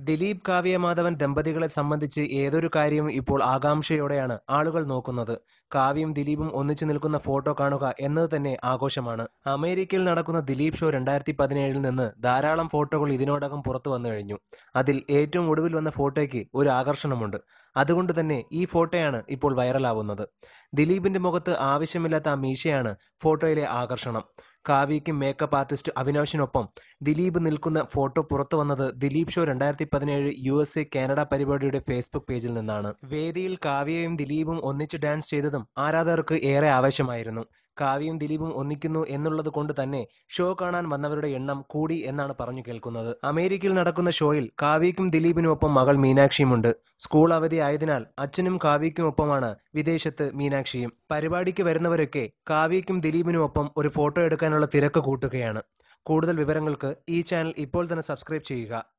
ദിലീപ് കാവ്യ മാധവൻ ദമ്പതികളെ സംബന്ധിച്ച് ഏതൊരു കാര്യവും ഇപ്പോൾ ആകാംക്ഷയോടെയാണ് ആളുകൾ നോക്കുന്നത്. കാവ്യയും ദിലീപും ഒന്നിച്ചു നിൽക്കുന്ന ഫോട്ടോ കാണുക എന്നത് തന്നെ ആഘോഷമാണ്. അമേരിക്കയിൽ നടക്കുന്ന ദിലീപ് ഷോ രണ്ടായിരത്തി പതിനേഴിൽ നിന്ന് ധാരാളം ഫോട്ടോകൾ ഇതിനോടകം പുറത്തു വന്നു കഴിഞ്ഞു. അതിൽ ഏറ്റവും ഒടുവിൽ വന്ന ഫോട്ടോയ്ക്ക് ഒരു ആകർഷണമുണ്ട്. അതുകൊണ്ട് തന്നെ ഈ ഫോട്ടോയാണ് ഇപ്പോൾ വൈറലാവുന്നത്. ദിലീപിന്റെ മുഖത്ത് ആവശ്യമില്ലാത്ത ആ മീശയാണ് ഫോട്ടോയിലെ ആകർഷണം. കാവ്യയ്ക്കും മേക്കപ്പ് ആർട്ടിസ്റ്റ് അവിനാശിനൊപ്പം ദിലീപ് നിൽക്കുന്ന ഫോട്ടോ പുറത്തു വന്നത് ദിലീപ് ഷോ രണ്ടായിരത്തി പതിനേഴ് യു എസ് എ കാനഡ പരിപാടിയുടെ ഫേസ്ബുക്ക് പേജിൽ നിന്നാണ്. വേദിയിൽ കാവ്യയും ദിലീപും ഒന്നിച്ച് ഡാൻസ് ചെയ്തതും ആരാധകർക്ക് ഏറെ ആവേശമായിരുന്നു. കാവ്യയും ദിലീപും ഒന്നിക്കുന്നു എന്നുള്ളത് കൊണ്ട് തന്നെ ഷോ കാണാൻ വന്നവരുടെ എണ്ണം കൂടി എന്നാണ് പറഞ്ഞു കേൾക്കുന്നത്. അമേരിക്കയിൽ നടക്കുന്ന ഷോയിൽ കാവ്യയ്ക്കും ദിലീപിനും ഒപ്പം മകൾ മീനാക്ഷിയുമുണ്ട്. സ്കൂൾ അവധി ആയതിനാൽ അച്ഛനും കാവ്യയ്ക്കും ഒപ്പമാണ് വിദേശത്ത് മീനാക്ഷിയും. പരിപാടിക്ക് വരുന്നവരൊക്കെ കാവ്യയ്ക്കും ദിലീപിനും ഒപ്പം ഒരു ഫോട്ടോ എടുക്കാനുള്ള തിരക്ക് കൂട്ടുകയാണ്. കൂടുതൽ വിവരങ്ങൾക്ക് ഈ ചാനൽ ഇപ്പോൾ തന്നെ സബ്സ്ക്രൈബ് ചെയ്യുക.